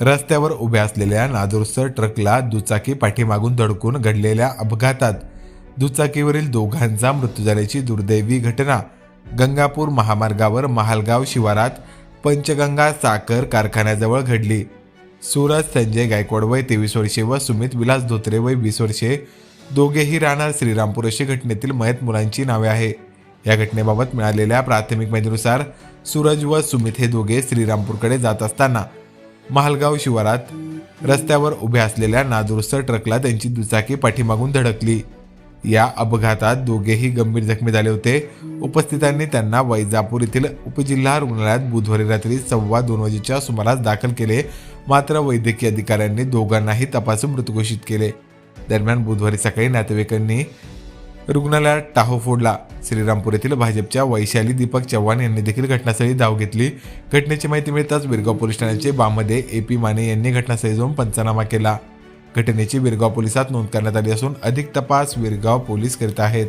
रस्त्यावर उभ्या असलेल्या नादुरुस्त ट्रकला दुचाकी पाठीमागून धडकून घडलेल्या अपघातात दुचाकीवरील दोघांचा मृत्यू झाल्याची दुर्दैवी घटना गंगापूर महामार्गावर महालगाव शिवारात पंचगंगा साखर कारखान्याजवळ घडली. सूरज संजय गायकवाड वय तेवीस वर्षे व सुमित विलास धोत्रे वय वीस वर्षे दोघेही राहणार श्रीरामपूर अशी घटनेतील मयत मुलांची नावे आहे. या घटनेबाबत मिळालेल्या प्राथमिक माहितीनुसार सूरज व सुमित हे दोघे श्रीरामपूरकडे जात असताना महालगाव शिवारात रस्त्यावर उभ्या असलेल्या नादुरुस्त ट्रकला त्यांची दुचाकी पाठीमागून धडकली. या अपघातात दोघेही गंभीर जखमी झाले होते. उपस्थितांनी त्यांना वैजापूर येथील उपजिल्हा रुग्णालयात बुधवारी रात्री सव्वा दोन वाजेच्या सुमारास दाखल केले. मात्र वैद्यकीय अधिकाऱ्यांनी दोघांनाही तपासून मृत घोषित केले. दरम्यान बुधवारी सकाळी नातेवाईकांनी रुग्णालयात टाहो फोडला. श्रीरामपूर येथील भाजपच्या वैशाली दीपक चव्हाण यांनी देखील घटनास्थळी धाव घेतली. घटनेची माहिती मिळताच बिरगाव पोलीस ठाण्याचे बामध्ये ए पी माने यांनी घटनास्थळी जाऊन पंचनामा केला. घटनेची विरगाव पोलिसात नोंद करण्यात आली असून अधिक तपास विरगाव पोलीस करीत आहेत.